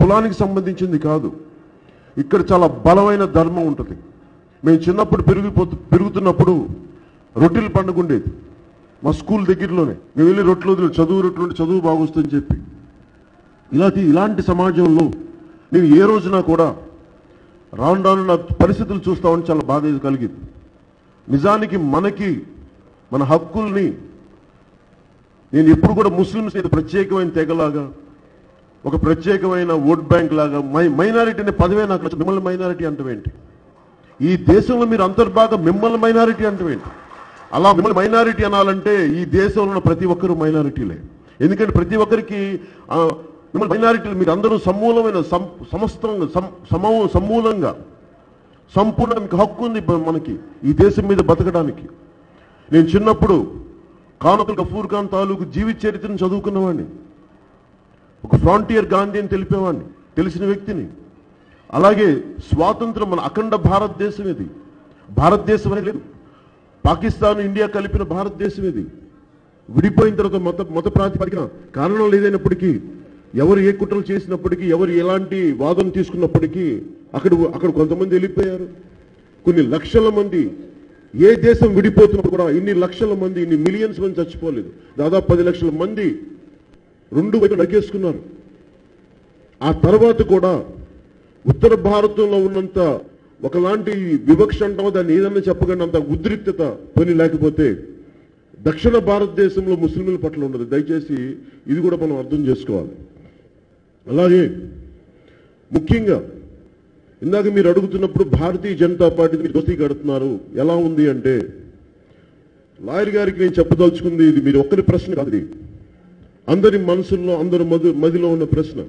కులానికి సంబంధించింది కాదు. ఇక్కడ చాలా బలమైన ధర్మం ఉంటుంది. మేము చిన్నప్పుడు పెరిగిపోతు పెరుగుతున్నప్పుడు రొట్టెలు పండుగ ఉండేది. మా స్కూల్ దగ్గరలోనే. మేము వెళ్ళి రొట్టెలు వదిలి చదువు రొట్టెలు చదువు బాగొస్తుందని చెప్పి. ఇలాంటి ఇలాంటి సమాజంలో నేను ఏ రోజున కూడా రాను రాను నా పరిస్థితులు చూస్తామని చాలా బాధ కలిగింది. నిజానికి మనకి మన హక్కుల్ని నేను ఎప్పుడు కూడా ముస్లిమ్స్ ప్రత్యేకమైన తెగలాగా ఒక ప్రత్యేకమైన ఓట్ బ్యాంక్ లాగా మై మైనారిటీ అనే పదవే నాకు మిమ్మల్ని మైనారిటీ అంటవేంటి ఈ దేశంలో మీరు అంతర్భాగం మిమ్మల్ని మైనారిటీ అంటవేంటి అలా మిమ్మల్ని మైనారిటీ అనాలంటే ఈ దేశంలో ఉన్న ప్రతి ఒక్కరూ మైనారిటీలే. ఎందుకంటే ప్రతి ఒక్కరికి మిమ్మల్ని మైనారిటీలు మీరు అందరూ సమూలమైన సం- సమస్తంగా సమూ సమూలంగా సంపూర్ణ మీకు హక్కు ఉంది మనకి ఈ దేశం మీద బతకడానికి. నేను చిన్నప్పుడు కానతుల్ గఫూర్ ఖాన్ తాలూకు జీవిత చరిత్రను చదువుకున్నవాడిని. ఒక ఫ్రాంటియర్ గాంధీ అని తెలిపేవాడిని తెలిసిన వ్యక్తిని. అలాగే స్వాతంత్రం మన అఖండ భారతదేశం ఇది. భారతదేశం అనేది లేదు. పాకిస్తాన్ ఇండియా కలిపిన భారతదేశం ఇది. విడిపోయిన తర్వాత మత మత ప్రాతిపదికన కారణం లేదైనప్పటికీ ఎవరు ఏ కుట్రలు చేసినప్పటికీ ఎవరు ఎలాంటి వాదం తీసుకున్నప్పటికీ అక్కడ అక్కడ కొంతమంది వెళ్ళిపోయారు. కొన్ని లక్షల మంది ఏ దేశం విడిపోతున్నప్పుడు కూడా ఇన్ని లక్షల మంది ఇన్ని మిలియన్స్ మంది చచ్చిపోలేదు. దాదాపు పది లక్షల మంది రెండు వైపు నరికేసుకున్నారు. ఆ తర్వాత కూడా ఉత్తర భారతంలో ఉన్నంత ఒకలాంటి వివక్ష అంటాం దాన్ని ఏదన్నా చెప్పగలను అంత ఉద్రిక్తత పని లేకపోతే దక్షిణ భారతదేశంలో ముస్లింల పట్ల ఉండదు దయచేసి ఇది కూడా మనం అర్థం చేసుకోవాలి. అలాగే ముఖ్యంగా ఇందాక మీరు అడుగుతున్నప్పుడు భారతీయ జనతా పార్టీ మీరు దోస్తీ కడుతున్నారు. ఎలా ఉంది అంటే లాయర్ గారికి నేను చెప్పదలుచుకుంది ఇది మీరు ఒక్కరి ప్రశ్న కాదు అందరి మనసుల్లో అందరి మధు మదిలో ఉన్న ప్రశ్న.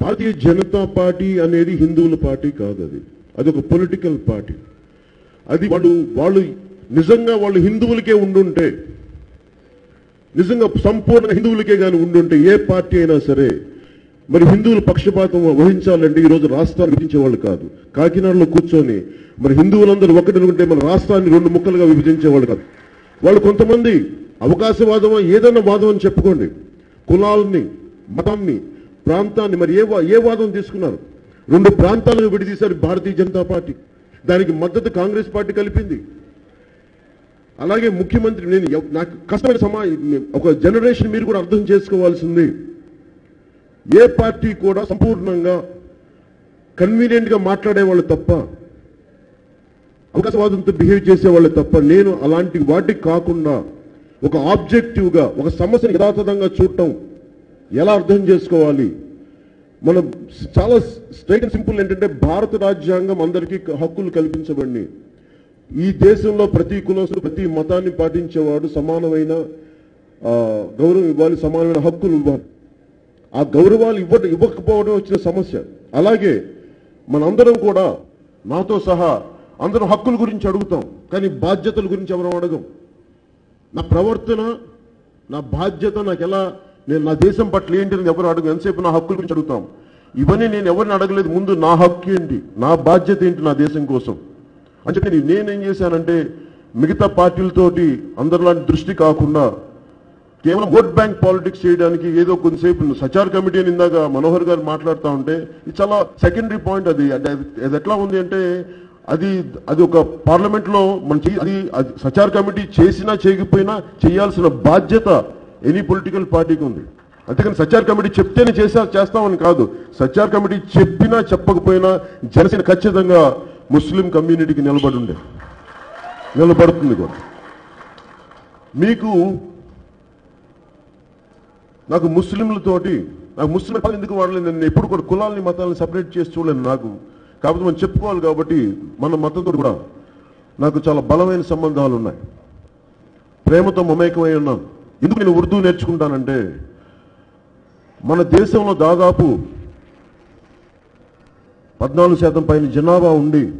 భారతీయ జనతా పార్టీ అనేది హిందువుల పార్టీ కాదు అది. అది ఒక పొలిటికల్ పార్టీ. అది వాళ్ళు వాళ్ళు నిజంగా వాళ్ళు హిందువులకే ఉండుంటే నిజంగా సంపూర్ణ హిందువులకే కానీ ఉండుంటే ఏ పార్టీ అయినా సరే మరి హిందువుల పక్షపాతం వహించాలంటే ఈ రోజు రాష్ట్రాన్ని విభజించేవాళ్ళు కాదు. కాకినాడలో కూర్చొని మరి హిందువులందరూ ఒకటి ఉంటే మన రాష్ట్రాన్ని రెండు ముక్కలుగా విభజించేవాళ్ళు కాదు. వాళ్ళు కొంతమంది అవకాశవాదం ఏదైనా వాదం అని చెప్పుకోండి. కులాలని మతాన్ని ప్రాంతాన్ని మరి ఏ వా- ఏ వాదం తీసుకున్నారు? రెండు ప్రాంతాలను విడిదీశారు భారతీయ జనతా పార్టీ. దానికి మద్దతు కాంగ్రెస్ పార్టీ కలిపింది. అలాగే ముఖ్యమంత్రి నేను నాకు కష్టమైన సమా ఒక జనరేషన్ మీరు కూడా అర్థం చేసుకోవాల్సింది. ఏ పార్టీ కూడా సంపూర్ణంగా కన్వీనియంట్గా మాట్లాడేవాళ్ళు తప్ప అవకాశవాదంతో బిహేవ్ చేసేవాళ్ళు తప్ప నేను అలాంటి వాటికి కాకుండా ఒక ఆబ్జెక్టివ్గా ఒక సమస్యను యథాతథంగా చూడటం ఎలా అర్థం చేసుకోవాలి? మనం చాలా స్ట్రైట్ అండ్ సింపుల్ ఏంటంటే భారత రాజ్యాంగం అందరికీ హక్కులు కల్పించబడి ఈ దేశంలో ప్రతి కులస్తులు ప్రతి మతాన్ని పాటించేవాడు సమానమైన గౌరవం ఇవ్వాలి సమానమైన హక్కులు ఇవ్వాలి. ఆ గౌరవాలు ఇవ్వ ఇవ్వకపోవడం వచ్చిన సమస్య. అలాగే మనందరం కూడా నాతో సహా అందరం హక్కుల గురించి అడుగుతాం కానీ బాధ్యతల గురించి ఎవరం అడగం. నా ప్రవర్తన నా బాధ్యత నాకు ఎలా నేను నా దేశం పట్ల ఏంటి అని ఎవరు అడుగు ఎంతసేపు నా హక్కుల గురించి అడుగుతాం? ఇవన్నీ నేను ఎవరిని అడగలేదు. ముందు నా హక్కు ఏంటి? నా బాధ్యత ఏంటి నా దేశం కోసం? అని చెప్పి నేనేం చేశానంటే మిగతా పార్టీలతోటి అందరిలాంటి దృష్టి కాకుండా కేవలం ఓట్ బ్యాంక్ పాలిటిక్స్ చేయడానికి ఏదో కొంతసేపు సచార్ కమిటీ అని ఇందాక మనోహర్ గారు మాట్లాడుతూ ఉంటే ఇది చాలా సెకండరీ పాయింట్ అది. అంటే అది అది ఎట్లా ఉంది అంటే అది అది ఒక పార్లమెంట్లో మన అది అది సచార్ కమిటీ చేసినా చేయకపోయినా చేయాల్సిన బాధ్యత ఎనీ పొలిటికల్ పార్టీకి ఉంది. అంతేకాని సచార్ కమిటీ చెప్తేనే చేసా చేస్తామని కాదు. సచార్ కమిటీ చెప్పినా చెప్పకపోయినా జనసేన ఖచ్చితంగా ముస్లిం కమ్యూనిటీకి నిలబడి ఉండే నిలబడుతుంది కూడా. మీకు నాకు ముస్లింలతోటి నాకు ముస్లిం ఎందుకు వాడలేదు? నేను ఎప్పుడు కూడా కులాలని మతాలను సపరేట్ చేసి చూడలేను నాకు. కాకపోతే మనం చెప్పుకోవాలి కాబట్టి మన మతంతో కూడా నాకు చాలా బలమైన సంబంధాలు ఉన్నాయి. ప్రేమతో మమేకమై ఉన్నాను. ఎందుకు నేను ఉర్దూ నేర్చుకుంటానంటే మన దేశంలో దాదాపు పద్నాలుగు శాతం పైన జనాభా ఉండి